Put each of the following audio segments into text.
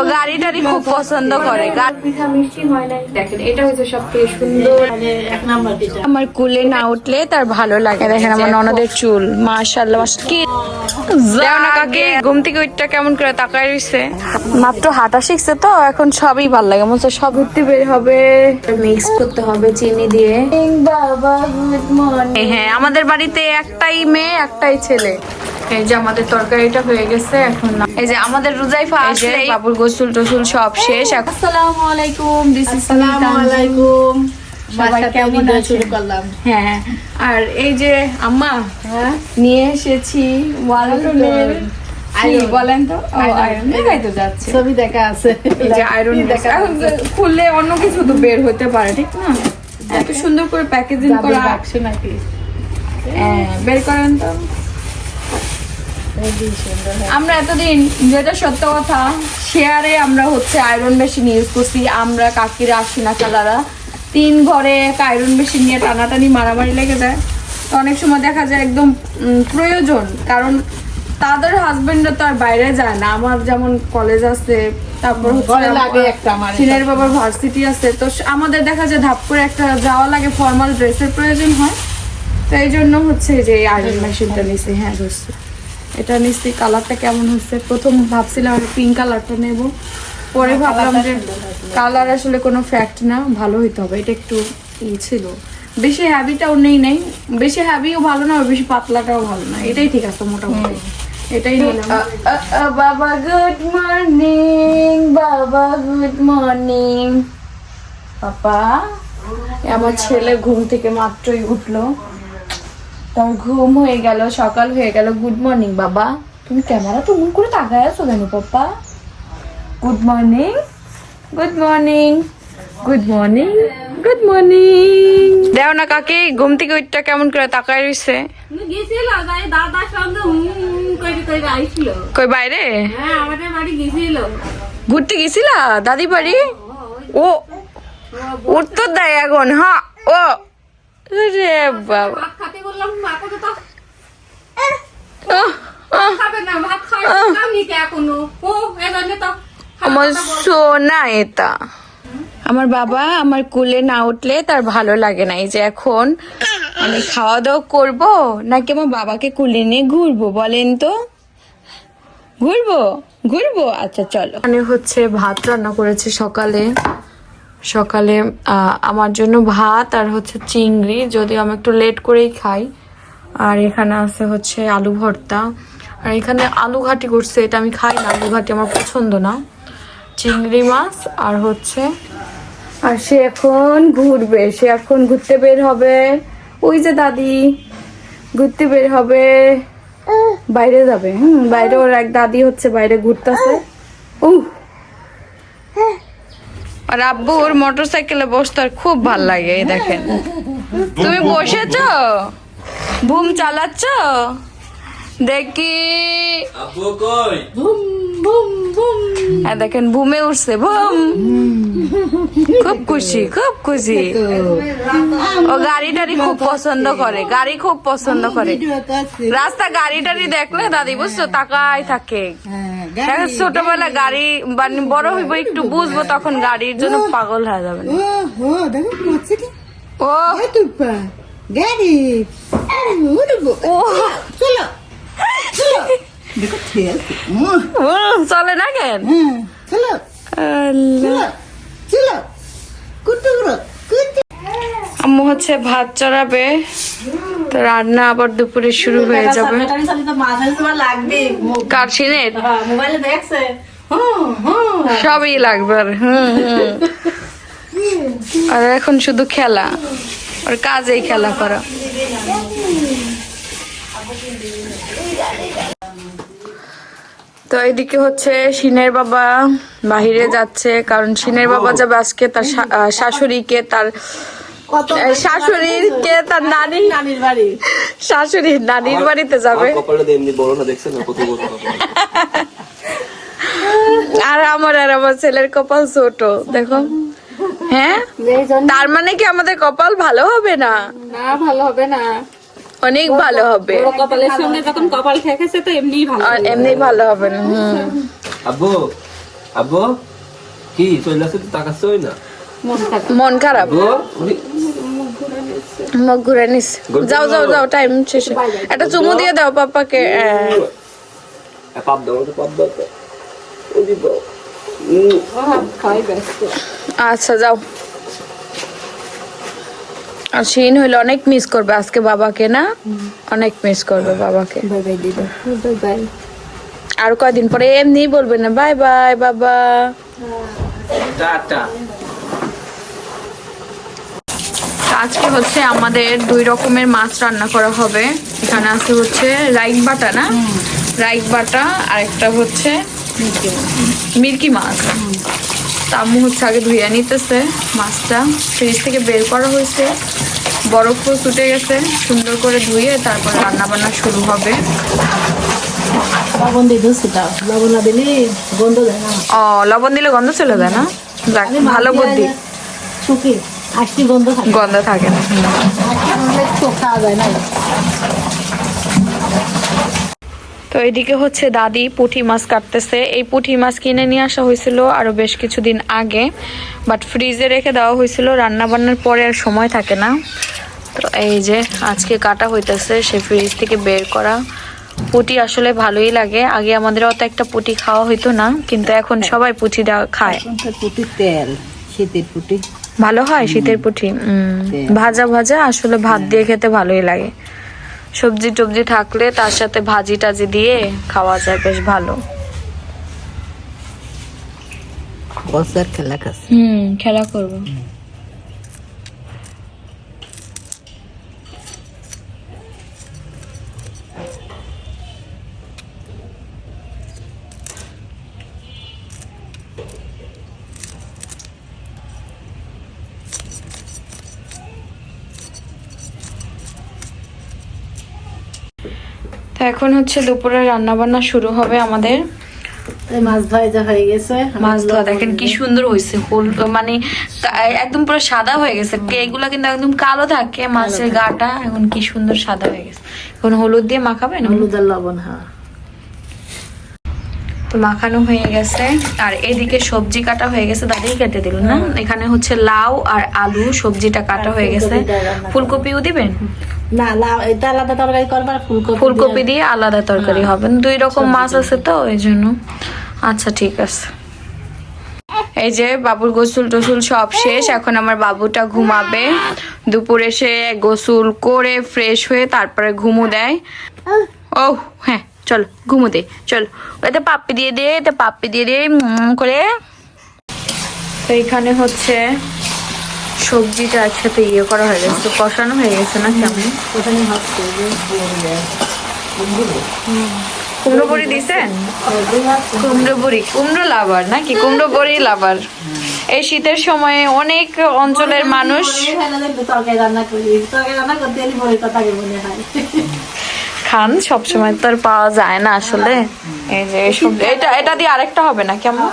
ও গাড়ি টাড়ি খুব পছন্দ করে। আমার কুলে না উঠলে তার ভালো লাগে। দেখেন আমার ননদের চুল মাশাআল্লাহ মাশ- কি ঘুম থেকে উঠটা কেমন করে তাকায় রইছে? মাত্র হাঁটা শিখছে তো এখন সবই ভালো লাগে। মনে সব বের হবে। মিক্স করতে হবে চিনি দিয়ে। বাবা গুড মর্নিং হ্যাঁ আমাদের বাড়িতে একটাই মেয়ে একটাই ছেলে। এই যে আমাদের তরকারিটা হয়ে গেছে এখন না এই যে আমাদের রুজাইফা আসলে বাবুর গোসল টোসুল সব শেষ এখন আসসালামু আলাইকুম দিস ইজ আসসালামু আলাইকুম। হ্যাঁ। আর এই যে আম্মা নিয়ে এসেছি ওয়ালটনের বলেন তো? দেখাই যাচ্ছে। ছবি দেখা আছে। এই যে আয়রন দেখা খুললে অন্য কিছু তো বের হতে পারে ঠিক না? এত সুন্দর করে প্যাকেজিং করা বাক্স নাকি। হ্যাঁ, বের করেন তো। আমরা এতদিন যেটা সত্য কথা শেয়ারে আমরা হচ্ছে আয়রন মেশিন ইউজ করছি আমরা কাকিরা আসিনা চালারা। তিন ঘরে এক আয়রন মেশিন নিয়ে টানাটানি মারামারি লেগে যায়। তো অনেক সময় দেখা যায় একদম প্রয়োজন। কারণ তাদের হাজবেন্ডরা তো আর বাইরে যায় না। আমার যেমন কলেজ আছে তারপর হচ্ছে ঘরে লাগে একটা সিনের বাবার ভার্সিটি আছে। তো আমাদের দেখা যায় ধাপ করে একটা যাওয়া লাগে ফর্মাল ড্রেসের প্রয়োজন হয়। তো এই জন্য হচ্ছে যে আয়রন মেশিনটা নিছি হ্যাঁ। দোস্ত এটা নিচ্ছি কালারটা কেমন হচ্ছে প্রথম ভাবছিলাম পিঙ্ক কালারটা নেব। পরে ভাবলাম যে কালার আসলে কোনো ফ্যাক্ট না ভালো হইতে হবে। এটা একটু ই ছিল। বেশি হ্যাবিটাও নেই নেই। বেশি হ্যাবিও ভালো না বেশি পাতলাটাও ভালো না। এটাই ঠিক আছে মোটামুটি। এটাই নিলাম বাবা গুড মর্নিং বাবা গুড মর্নিং পাপা আমার ছেলে ঘুম থেকে মাত্রই উঠল। তার ঘুম হয়ে গেল সকাল হয়ে গেল গুড মর্নিং বাবা তুমি ক্যামেরা তো মন করে তাকায় আছো কেন পাপা good morning good morning good morning good morning দেও না কাকি ঘুম থেকে উঠটা কেমন করে তাকায় রইছে গেছিল দাদার সঙ্গে কই বাইরে হ্যাঁ আমাদের বাড়ি গেছিল ঘুরতে গেছিলা দাদি বাড়ি ও উত্তর দেয় এখন হ্যাঁ ও রে বাবা বললাম মাকে তো আহ, আহ, খাবে না ভাত খাই কে এখনও? ও এজন্য তো আমার সোনা এটা। আমার বাবা আমার কুলে না উঠলে তার ভালো লাগে না। এই যে এখন আমি খাওয়া দাওয়া করব নাকি আমার বাবাকে কুলে নিয়ে ঘুরবো বলেন তো? ঘুরবো ঘুরবো? আচ্ছা চলো। মানে হচ্ছে ভাত রান্না করেছে সকালে। সকালে আমার জন্য ভাত আর হচ্ছে চিংড়ি, যদিও আমি একটু লেট করেই খাই। আর এখানে আছে হচ্ছে আলু ভর্তা। আর এখানে আলু ঘাটি করছে, এটা আমি খাই না, আলু ঘাটি আমার পছন্দ না। চিংড়ি মাছ আর হচ্ছে, আর সে এখন ঘুরবে, সে এখন ঘুরতে বের হবে। ওই যে দাদি, ঘুরতে বের হবে। বাইরে যাবে, হুম, বাইরে ওর এক দাদি হচ্ছে বাইরে ঘুরতেছে। উহ! আর আব্বুর মোটর সাইকেলে বসতে আর খুব ভালো লাগে এই দেখেন। তুমি বসেছ? ভুম চালাচ্ছ? দেখি। আব্বু কই? বুম হ্যাঁ দেখেন বুমে উঠছে বুম। খুব খুশি খুব খুশি। ও গাড়ি টাড়ি খুব পছন্দ করে গাড়ি খুব পছন্দ করে। রাস্তা গাড়ি টাড়ি দেখলে দাদি বুঝছ? তাকাই থাকে। ছোটবেলা গাড়ি মানে বড় হইব একটু বুঝব তখন গাড়ির জন্য পাগল হয়ে যাবে ও। গাড়ি। ও। চলো চলো। চলে না কেন? হ্যাঁ আম্মু হচ্ছে ভাত চড়াবে। তো রান্না আবার দুপুরে শুরু হয়ে যাবে। কার সিনের মোবাইলে দেখছে। হুম হুম সবই লাগবে আর হুম হুম। আর এখন শুধু খেলা। আর কাজেই খেলা করা। তো এইদিকে হচ্ছে সিনের বাবা বাহিরে যাচ্ছে কারণ সিনের বাবা যাবে আজকে তার শাশুড়িকে তার শাশুড়িকে তার নানি নানির বাড়ি। শাশুড়ির নানির বাড়িতে যাবে। আর আমার আর আমার ছেলের কপাল ছোট দেখো। হ্যাঁ? তার মানে কি আমাদের কপাল ভালো হবে না? না ভালো হবে না। অনেক ভালো হবে। কপালের সঙ্গে যখন কপাল ঠেকেছে তো এমনিই ভালো আর এমনি ভালো হবে না হুম। আব্বু আব্বু কি চলে আসছে তো তাকাচ্ছে ওই না? মন খারাপ। আব্বু মুখ ঘুরে নিস যাও যাও যাও টাইম শেষে। একটা চুমু দিয়ে দাও পাপাকে আহ, এ, পাপ দাও আমাকে পাপ দাও। তো। ওই যে দাও। উম, আচ্ছা যাও। আর শিন হইলে অনেক মিস করবে। আজকে বাবাকে না অনেক মিস করবে বাবাকে। বাই বাই দিদা বাই বাই আর কয়দিন পরে এমনি বলবে না বাই বাই বাবা। টাটা। আজকে হচ্ছে আমাদের দুই রকমের মাছ রান্না করা হবে। এখানে আছে হচ্ছে রাইক বাটা না? রাইক বাটা আর একটা হচ্ছে মিল্কি মাছ। তামু হচ্ছে আগে ধুইয়া নিতেছে মাছটা। ফ্রিজ থেকে বের করা হয়েছে। বরফও ছুটে গেছে সুন্দর করে ধুয়ে তারপর রান্না বান্না শুরু হবে। লবণ দিয়ে ধুচ্ছি তাও লবণ না দিলে গন্ধ না। ও লবণ দিলে গন্ধ চলে যায় না? যাক, ভালো বুদ্ধি। গন্ধ থাকে গন্ধ থাকে খাওয়া যায় না। তো এদিকে হচ্ছে দাদি পুঁটি মাছ কাটতেছে। এই পুঁটি মাছ কিনে নিয়ে আসা হয়েছিল আরও বেশ কিছুদিন আগে বাট ফ্রিজে রেখে দেওয়া হয়েছিল। রান্না বান্নার পরে আর সময় থাকে না। তো এই যে আজকে কাটা হইতেছে সে ফ্রিজ থেকে বের করা। পুঁটি আসলে ভালোই লাগে। আগে আমাদের অত একটা পুঁটি খাওয়া হইতো না কিন্তু এখন সবাই পুঁটি দেওয়া খায়। পুটির তেল শীতের পুটি। ভালো হয় শীতের পুঁটি? উম, ভাজা ভাজা আসলে ভাত দিয়ে খেতে ভালোই লাগে। সবজি টবজি থাকলে তার সাথে ভাজি টাজি দিয়ে খাওয়া যায় বেশ ভালো। বসার খেলা হুম খেলা করব। এখন হচ্ছে দুপুরে রান্না বান্না শুরু হবে আমাদের। মাছ ভাজা হয়ে গেছে মাছ ধোয়া দেখেন কি সুন্দর হয়েছে হলুদ মানে একদম পুরো সাদা হয়ে গেছে। এগুলা কিন্তু একদম কালো থাকে মাছের গাটা এখন কি সুন্দর সাদা হয়ে গেছে। এখন হলুদ দিয়ে মাখাবেন? হলুদ আর লবণ হ্যাঁ। তো মাখানো হয়ে গেছে। আর এদিকে সবজি কাটা হয়ে গেছে দাদি কেটে দিল না? এখানে হচ্ছে লাউ আর আলু সবজিটা কাটা হয়ে গেছে। ফুলকপিও দিবেন? না লাউ এটা আলাদা তরকারি করবার ফুলকপি ফুলকপি দিয়ে আলাদা তরকারি হবে। দুই রকম মাছ আছে তো এই জন্য। আচ্ছা ঠিক আছে। এই যে বাবুর গোসল টোসুল সব শেষ। এখন আমার বাবুটা ঘুমাবে। দুপুরে সে গোসল করে ফ্রেশ হয়ে তারপরে ঘুমু দেয়। ও হ্যাঁ। চলো ঘুমোতে চলো। এতে পাপ্পি দিয়ে দে এতে পাপ্পি দিয়ে দে করে। তো এখানে হচ্ছে সবজিটা একসাথে ইয়ে করা হয়ে গেছে কষানো হয়ে গেছে না কেমন? কুমড়ো বড়ি দিছেন কুমড়ো বড়ি কুমড়ো লাভার নাকি? কুমড়ো বড়ি লাভার। এই শীতের সময়ে অনেক অঞ্চলের মানুষ খান সবসময় তো আর পাওয়া যায় না আসলে। এই যে সবজি এটা এটা দিয়ে আরেকটা হবে না কেমন?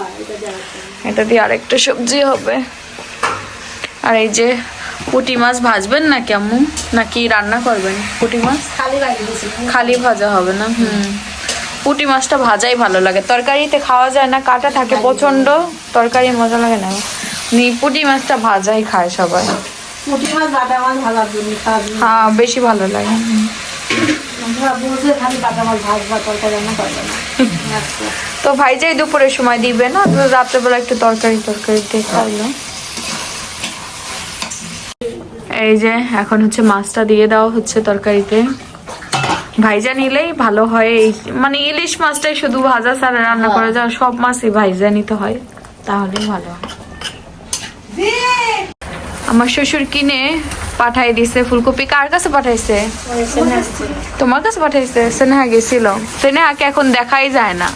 এটা দিয়ে আরেকটা। সবজি হবে। আর এই যে পুঁটি মাছ ভাজবেন না কেমন? নাকি রান্না করবেন পুটি মাছ? খালি ভাজা হবে না? হুম। পুঁটি মাছটা ভাজাই ভালো লাগে। তরকারিতে খাওয়া যায় না কাটা থাকে প্রচণ্ড তরকারি মজা লাগে না। নি পুটি মাছটা ভাজাই খায় সবাই। পুঁটি মাছ হ্যাঁ বেশি ভালো লাগে। না। তো ভাইজাই দুপুরের সময় দিবে না তো রাত্রেবেলা একটু তরকারি তরকারি দিয়ে খাইলো। এই যে এখন হচ্ছে মাছটা দিয়ে দেওয়া হচ্ছে তরকারিতে। ভাইজা নিলেই ভালো হয় এই মানে ইলিশ মাছটাই শুধু ভাজা ছাড়া রান্না করে যাওয়া সব মাছই ভাইজা নিতে হয় তাহলে ভালো হয়। আমার শ্বশুর কিনে পাঠাই দিছে ফুলকপি কার কাছে পাঠাইছে? তোমার কাছে পাঠাইছে? স্নেহা গেছিল। স্নেহাকে এখন দেখাই যায় না।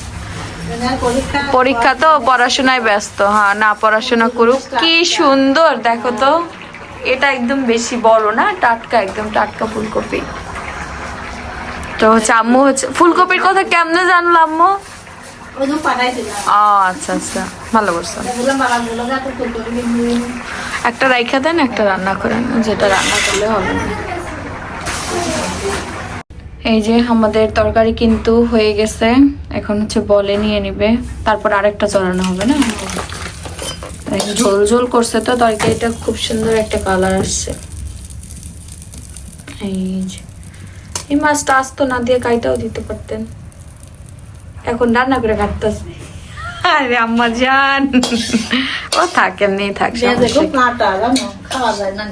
পরীক্ষা তো পড়াশোনায় ব্যস্ত হ্যাঁ না পড়াশোনা করুক। কি সুন্দর দেখো তো। এটা একদম বেশি বড় না? টাটকা একদম টাটকা ফুলকপি। তো হচ্ছে আম্মু হচ্ছে ফুলকপির কথা কেমনে জানলো আম্মু? আচ্ছা আচ্ছা। ভালো করছ। একটা রাইখা দেন, একটা রান্না করেন, যেটা রান্না করলে হবে না। এই যে আমাদের তরকারি কিন্তু হয়ে গেছে, এখন হচ্ছে বলে নিয়ে নিবে, তারপর আরেকটা চড়ানো হবে না? ঝোল ঝোল করছে তো, তরকারিটা খুব সুন্দর একটা কালার আসছে। এই যে, এই মাছটা আসতো না দিয়ে কাইটাও দিতে পারতেন। এখন রান্না করে কাটতেছে। আরে আম্মা জান ও থাক এমনি থাক খুব কি। কাটা খাওয়া যায় না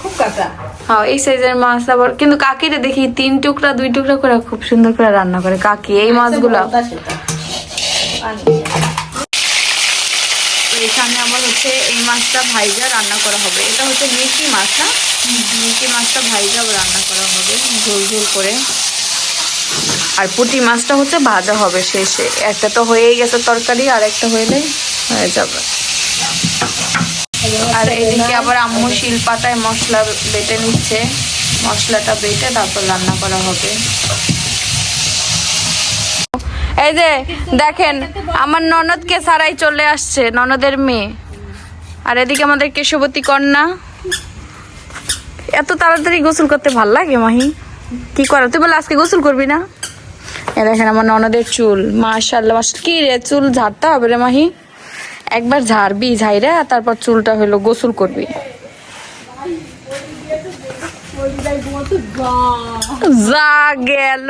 খুব কাটা। হ্যাঁ এই সাইজের মাছ আবার কিন্তু কাকিরে দেখি তিন টুকরা দুই টুকরা করে খুব সুন্দর করে রান্না করে। কাকি এই মাছগুলো ওটা সেটা। এখানে আবার হচ্ছে এই মাছটা ভাইজা রান্না করা হবে। এটা হচ্ছে মিকি মাছ না? মিকি মাছটা ভাইজা রান্না করা হবে ঝোল ঝোল করে। আর পুঁটি মাছটা হচ্ছে ভাজা হবে শেষে। একটা তো হয়েই গেছে তরকারি, আর একটা হইলেই হয়ে যাবে। আর এদিকে আবার আম্মু শিল পাতায় মশলা বেটে নিচ্ছে। মশলাটা বেটে তারপর রান্না করা হবে। এই যে দেখেন, আমার ননদকে সারাই চলে আসছে, ননদের মেয়ে। আর এদিকে আমাদের কেশবতী কন্যা। এত তাড়াতাড়ি গোসল করতে ভালো লাগে, মাহি? কি করো? তুই বলে, আজকে গোসল করবি না? এ দেখেন আমার ননদের চুল মাশাল্লাহ মাশাল্লাহ কি রে, চুল ঝাড়তে হবে রে মাহি? একবার ঝাড়বি, ঝাইরা, তারপর চুলটা হলো গোসল করবি। যা গেল।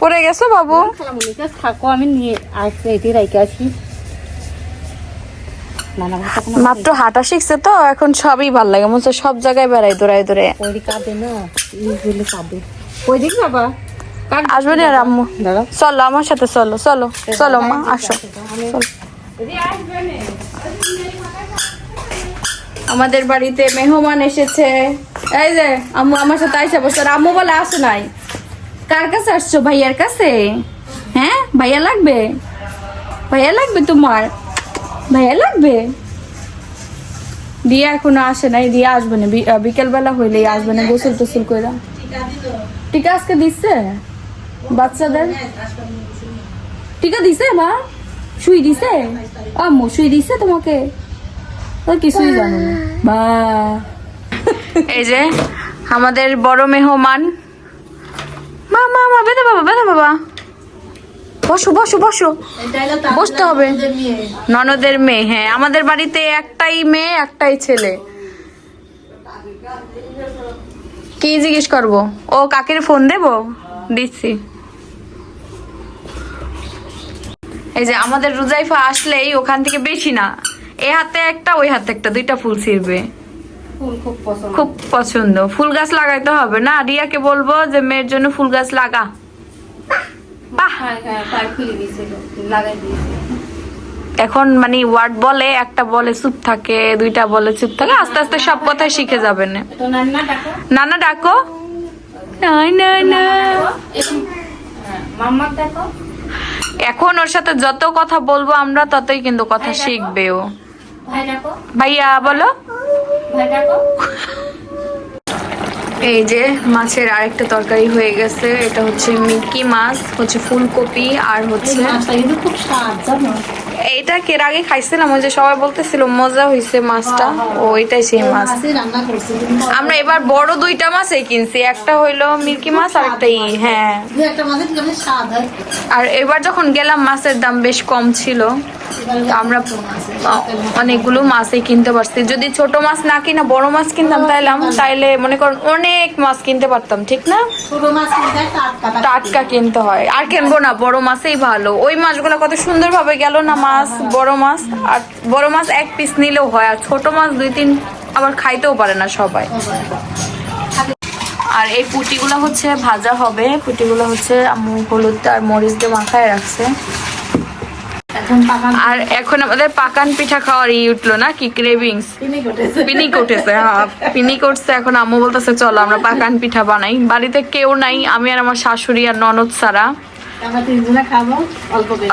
পড়ে গেছো বাবু? থাকো, আমি নিয়ে আসছি এটি রাইকে কোনো মাত্র হাঁটা শিখছে তো এখন সবই ভালো লাগে। মনে সব জায়গায় বেড়াই দৌড়াই দৌড়ে কাঁদে না কাঁদে। ওই দিক বাবা? আসবে না আম্মু চলো আমার সাথে চলো চলো চলো মা আসো। আমাদের বাড়িতে মেহমান এসেছে। এই যে আম্মু আমার সাথে আইসা বসে আর আম্মু বলে আসো নাই। কার কাছে আসছো? ভাইয়ার কাছে? হ্যাঁ? ভাইয়া লাগবে? ভাইয়া লাগবে তোমার? ভাইয়া লাগবে? দিয়া এখনও আসে নাই, দিয়া আসবে না। বিকেলবেলা হইলেই আসবে না, গোসল টোসল করে টিকা আজকে দিচ্ছে বাচ্চাদের? টিকা দিছে, মা? শুই দিছে? আম্মু শুই দিছে তোমাকে? আর কিছুই জানো বা এই যে, আমাদের বড় মেহমান। মা মা মা বেদা বাবা বেদা বাবা। বসো বসো বসো। বসতে হবে। ননদের মেয়ে হ্যাঁ। আমাদের বাড়িতে একটাই মেয়ে একটাই ছেলে। কি জিজ্ঞেস করব? ও কাকের ফোন দেবো? দিচ্ছি। এই যে আমাদের রুজাইফা আসলেই ওখান থেকে বেশি না। এ হাতে একটা ওই হাতে একটা দুইটা ফুল ছিঁড়বে। ফুল খুব পছন্দ। খুব পছন্দ। ফুল গাছ লাগাইতে হবে না? রিয়াকে বলব যে মেয়ের জন্য ফুল গাছ লাগা। বাহ! হ্যাঁ হ্যাঁ এখন মানে ওয়ার্ড বলে একটা বলে চুপ থাকে দুইটা বলে চুপ থাকে আস্তে আস্তে সব কথাই শিখে যাবে নানা মাম্মা ডাকো। এখন ওর সাথে যত কথা বলব আমরা ততই কিন্তু কথা শিখবে ও। ভাইয়া বলো। ভাই ডাকো। এই যে মাছের আরেকটা তরকারি হয়ে গেছে, এটা হচ্ছে মিকি মাছ, হচ্ছে ফুলকপি আর হচ্ছে খুব জানো? এইটা কের আগে খাইছিলাম? ওই যে সবাই বলতেছিল মজা হয়েছে মাছটা। ওইটাই সেই মাছ। আমরা এবার বড় দুইটা মাছই কিনছি। একটা হইল মিল্কি মাছ আর একটা ই হ্যাঁ। হয়। আর এবার যখন গেলাম মাছের দাম বেশ কম ছিল। আমরা অনেকগুলো মাছই কিনতে পারছি। যদি ছোট মাছ না কিনা বড় মাছ কিনতাম তাইলাম তাইলে মনে করুন অনেক মাছ কিনতে পারতাম ঠিক না? হয় টাটকা টাটকা কিনতে হয়। আর কিনবো না বড় মাছই ভালো। ওই মাছগুলো কত সুন্দর ভাবে গেল না মাছ, বড় মাছ, আর বড় মাছ এক পিস নিলেও হয়, আর ছোট মাছ দুই, তিন আবার খাইতেও পারে না সবাই। আর এই পুটিগুলো হচ্ছে ভাজা হবে, পুটিগুলো হচ্ছে হলুদ আর মরিচ দিয়ে মাখায় রাখছে। আর এখন আমাদের পাকান পিঠা খাওয়ার ই উঠল না কি ক্রেভিংস পিনি উঠেছে হ্যাঁ পিনি করছে, এখন আম্মু বলতেছে, চলো আমরা পাকান পিঠা বানাই। বাড়িতে কেউ নাই, আমি আর আমার শাশুড়ি আর ননদ খাব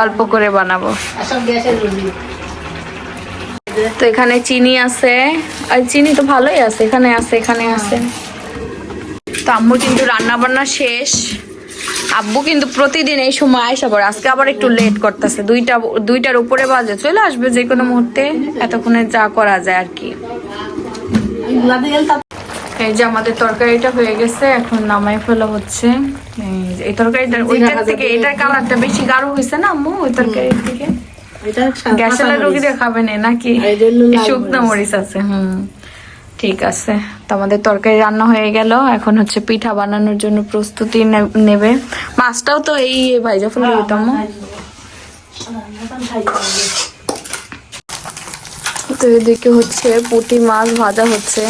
অল্প করে। বানাবো। তো এখানে চিনি আছে। আর চিনি তো ভালোই আছে এখানে আছে এখানে আছে। তো আম্মু কিন্তু রান্না বান্না শেষ। আব্বু কিন্তু প্রতিদিন এই সময় আইসা পড়ে। আজকে আবার একটু লেট করতেছে। দুইটা দুইটার উপরে বাজে। চলে আসবে যে কোনো মুহূর্তে এতক্ষণে যা করা যায় আর কি। এই যে আমাদের তরকারিটা হয়ে গেছে এখন নামাই ফেলা হচ্ছে। এই তরকারিটা ওইটার থেকে এটার কালারটা বেশি গাঢ় হয়েছে না আম্মু ওই তরকারির থেকে এটা সা- গ্যাসের কাঁচা রোগী মরিচ। দিয়ে খাবে না নাকি? আর এটা হলো লাল শুকনো মরিচ। মরিচ আছে হুম। ঠিক আছে। তো আমাদের তরকারি রান্না হয়ে গেল এখন হচ্ছে পিঠা বানানোর জন্য প্রস্তুতি নেবে। মাছটাও তো এই ভাইজা ফুল দিতাম তো এদিকে হচ্ছে পুঁটি মাছ ভাজা হচ্ছে।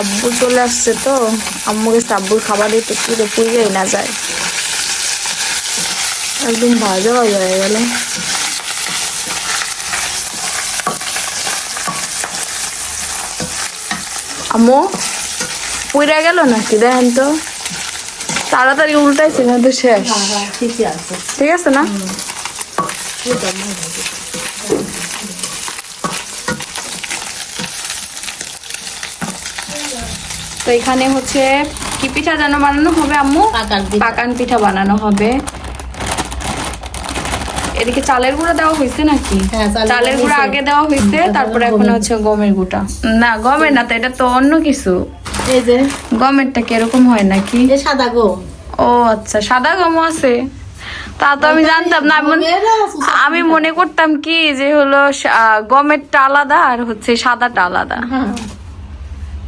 আব্বু চলে আসছে তো আম্মুকে আব্বুর খাবার দিতে পুরো পুড়িয়েই না যায়। একদম ভাজা ভাজা হয়ে গেল। আম্মু পুড়ে গেল নাকি? দেখেন তো। তাড়াতাড়ি উল্টাইছে না তো শেষ। হ্যাঁ, হ্যাঁ, আছে। ঠিক আছে না? এখানে হচ্ছে কি পিঠা যেন বানানো হবে আম্মু? পাকান পিঠা। বানানো হবে। এদিকে চালের গুঁড়া দেওয়া হয়েছে নাকি? হ্যাঁ, চালের গুঁড়া আগে দেওয়া হয়েছে তারপরে এখন হচ্ছে গমের গুঁটা না গমের না তো এটা তো অন্য কিছু। এই যে। গমেরটা কীরকম হয় নাকি? সাদা গম। ও আচ্ছা সাদা গমও আছে। তা তো আমি জানতাম না আমি মনে- করতাম কি যে হলো গমেরটা আলাদা আর হচ্ছে সাদাটা আলাদা। হ্যাঁ।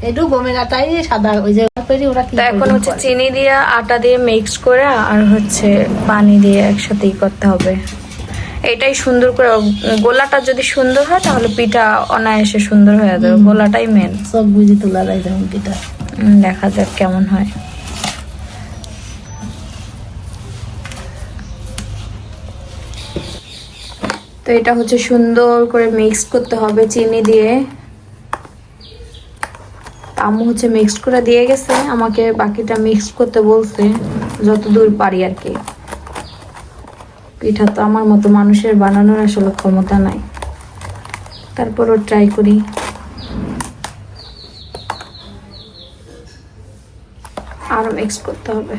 একটু গমের আটাই সাদা ওই যে ওরা এখন হচ্ছে চিনি দিয়ে আটা দিয়ে মিক্স করে আর হচ্ছে পানি দিয়ে একসাথেই করতে হবে। এটাই সুন্দর করে গোলাটা যদি সুন্দর হয় তাহলে পিঠা অনায়াসে সুন্দর হয়ে যাবে। গোলাটাই মেন সব বুঝি তোলা যায় যেমন পিঠা। দেখা যাক কেমন হয়। তো এটা হচ্ছে সুন্দর করে মিক্স করতে হবে চিনি দিয়ে। আম্মু হচ্ছে মিক্স করে দিয়ে গেছে আমাকে বাকিটা মিক্স করতে বলছে যতদূর পারি আর কি। পিঠা তো আমার মতো মানুষের বানানোর আসলে ক্ষমতা নাই। তারপরও ট্রাই করি। আরও মিক্স করতে হবে।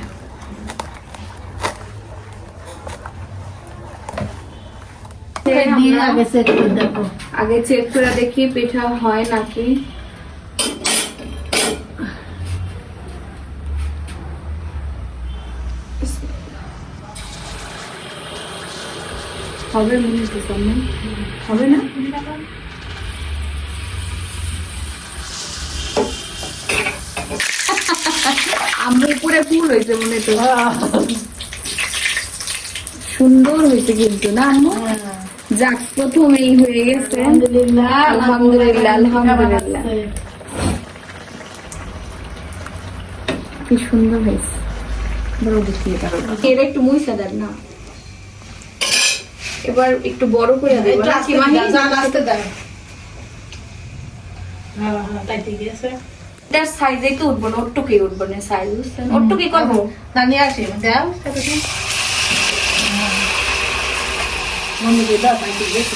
আগে চেক করে দেখি পিঠা হয় নাকি। হবে মনে হচ্ছে সামনে হবে না? আমরা উপরে ফুল হয়েছে মনে তো। সুন্দর হয়েছে কিন্তু না যাক প্রথমেই হয়ে গেছে। আলহামদুলিল্লাহ। আলহামদুলিল্লাহ কি সুন্দর হয়েছে। বড় দেখি এটা। এর একটু মুইসা দেন না। এবার একটু বড় করে দেব। হ্যাঁ, হ্যাঁ। এটার সাইজে তো উঠবো না ওটুকুই উঠবো না সাইজ বুঝছেন ওটুকুই করব নিয়ে আসি, দাও, মনে। হ্যাঁ। মন্দিরে দাও, তাই ঠিক আছে।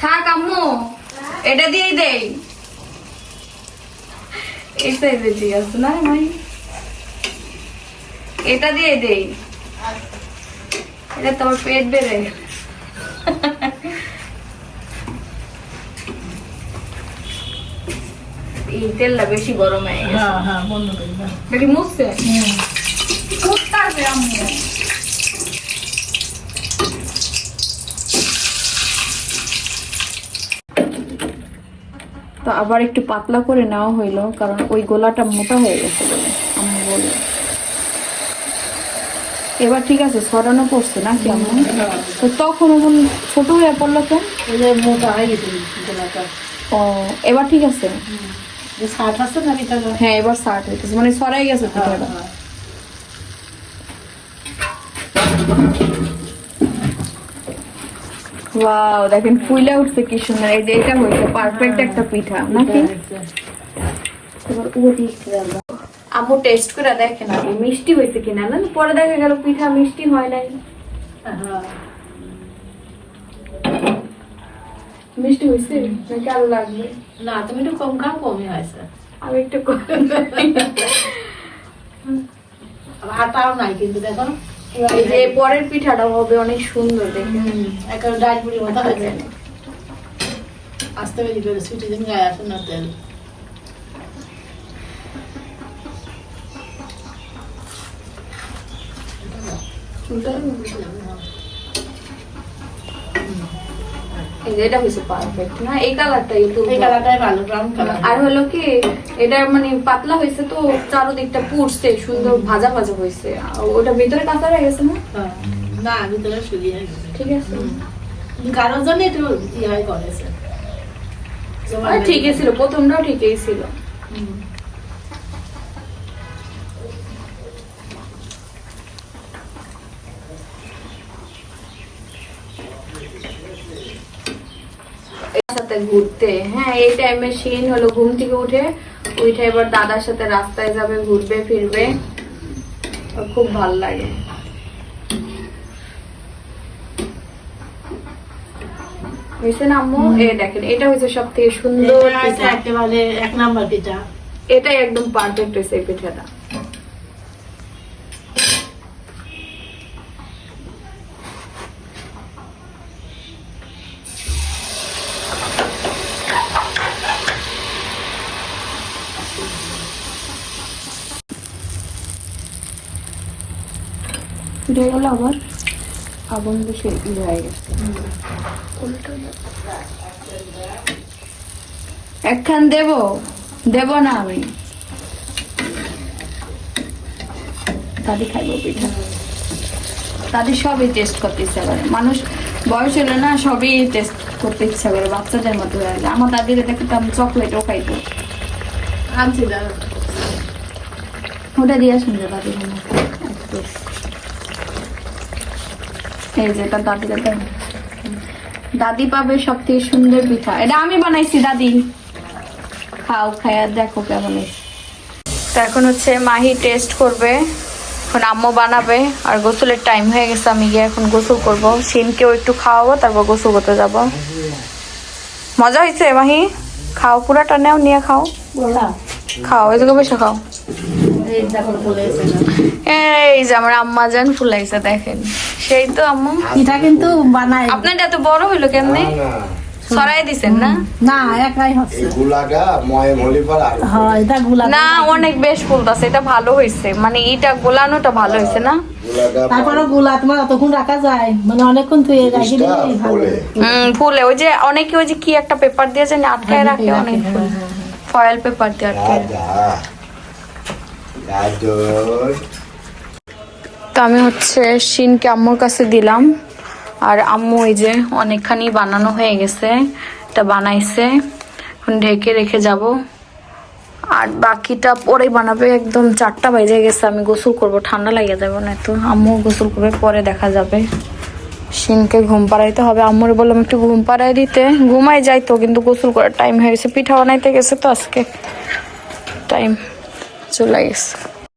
থাক আম্মু এটা দিয়েই দেই। এই সাইজে ঠিক আছে। না এটা দিয়ে দেই। এটা তোমার পেট বেড়ে। এই তেলটা বেশি গরম হয়ে গেছে। হ্যাঁ, হ্যাঁ, বন্ধ করে দাও। মুছতে হবে আম্মু। তো আবার একটু পাতলা করে নেওয়া হইল কারণ ওই গোলাটা মোটা হয়ে গেছে বলে আমি বলল এবার ঠিক আছে সরানো পড়ছে না কি আম্মু তো তখন ওগুলো ছোট হয়ে পড়ল তো মোটা হয়ে গেছে গোলাটা। ও এবার ঠিক আছে? ষাট হ্যাঁ এবার সার্ট হইতেছে মানে সরাই গেছে হ্যাঁ, পিঠাটা। হ্যাঁ। ওয়াও দেখেন ফুইলা উঠছে কি সুন্দর। এই যে এটা হয়েছে পারফেক্ট একটা পিঠা নাকি? এবার আম্মু টেস্ট করে দেখেন আগে মিষ্টি হয়েছে কিনা। না পরে দেখা গেল পিঠা মিষ্টি হয় নাই। মিষ্টি হয়েছে? নাকি আরও লাগবে? না তুমি একটু কম খাও কমই হয়েছে। আমি একটু কম আর নাই কিন্তু দেখো। এই যে পরের পিঠাটা হবে অনেক সুন্দর দেখে। হুম, একেবারে ডাল পুরি মতো হয়েছে আসতে বেরিয়ে গেলে ছুটি দিন গায়ে আসে না তেল? এই এটা হয়েছে পারফেক্ট না? এই কালারটা ইউটিউব এই কালারটাই ভালো ব্রাউন কালার আর হলো কি এটা মানে পাতলা হয়েছে তো চারোদিকটা পুড়ছে সুন্দর ভাজা ভাজা হয়েছে ওটা ভিতরে কাঁচা রয়ে গেছে না? হ্যাঁ। না ভিতরে শুকিয়ে গেছে। ঠিক আছে। কারোর জন্য একটু ইয়ে হয় করেছে ঠিকই ছিল প্রথমটাও ঠিকই ছিল। হুম। সাথে ঘুরতে। হ্যাঁ এই টাইমে সিন হলো ঘুম থেকে উঠে উঠে এবার দাদার সাথে রাস্তায় যাবে ঘুরবে ফিরবে। খুব ভালো লাগে। হয়েছে না আম্মু? এ দেখেন এটা হয়েছে সব থেকে সুন্দর এটা হচ্ছে পিঠা। একেবারে এক নাম্বার পিঠা। এটাই একদম পারফেক্ট হয়েছে এই পিঠাটা। গেল আবার আগুন বেশি ইয়ে হয়ে গেছে। একখান দেব দেব না আমি। দাদি খাইব পিঠা। দাদি সবই টেস্ট করতে ইচ্ছা করে। মানুষ বয়স হলে না সবই টেস্ট করতে ইচ্ছা করে বাচ্চাদের মতো হয়ে যায়। আমার দাদির দেখতাম চকলেটও খাইতো আনছি দাদা। ওটা দিয়ে শুনছে দাদি। এই যে এটা দাদিকে দেন দাদি পাবে সব থেকে সুন্দর পিঠা। এটা আমি বানাইছি দাদি। খাও খায়া দেখো কেমন। তো এখন হচ্ছে মাহি টেস্ট করবে। এখন আম্মু বানাবে। আর গোসলের টাইম হয়ে গেছে আমি গিয়ে এখন গোসল করব। সিমকেও একটু খাওয়াবো তারপর গোসল করতে যাব। মজা হয়েছে মাহি? খাও পুরাটা নেও নিয়ে খাও। খাও এদিকে বসে খাও। এই যে আমার আম্মা জান ফুলাইছে দেখেন। সেই তো আম্মু। পিঠা কিন্তু বানাই আপনার এত বড় হইল কেমনে? সরাই দিছেন না? না একাই হচ্ছে। এই গুলাটা ময়ে আর হ্যাঁ এটা গুলা না অনেক বেশ ফুলতাছে এটা ভালো হইছে। মানে এটা গোলানোটা ভালো হইছে না? তারপরে গুলা তোমার অতক্ষণ রাখা যায়। মানে অনেকক্ষণ তুই রাখি দিলেই ভালো। হুম ফুলে। ওই যে অনেকে ওই যে কি একটা পেপার দিয়ে জানি আটকায় রাখে অনেক ফুল। ফয়েল পেপার দিয়ে আটকায়। তো আমি হচ্ছে শিনকে আম্মুর কাছে দিলাম। আর আম্মু ওই যে অনেকখানি বানানো হয়ে গেছে, এটা বানাইছে। এখন ঢেকে রেখে যাব। আর বাকিটা পরে বানাবে, একদম চারটা বেজে গেছে, আমি গোসল করব। ঠান্ডা লাগে যাবে না তো আম্মু গোসল করবে, পরে দেখা যাবে। শিনকে ঘুম পাড়াইতে হবে। আম্মুর বললাম, একটু ঘুম পাড়াই দিতে। ঘুমাই যাইতো, কিন্তু গোসল করার টাইম হয়ে গেছে। পিঠা বানাইতে গেছে তো আজকে। টাইম চলে গেছে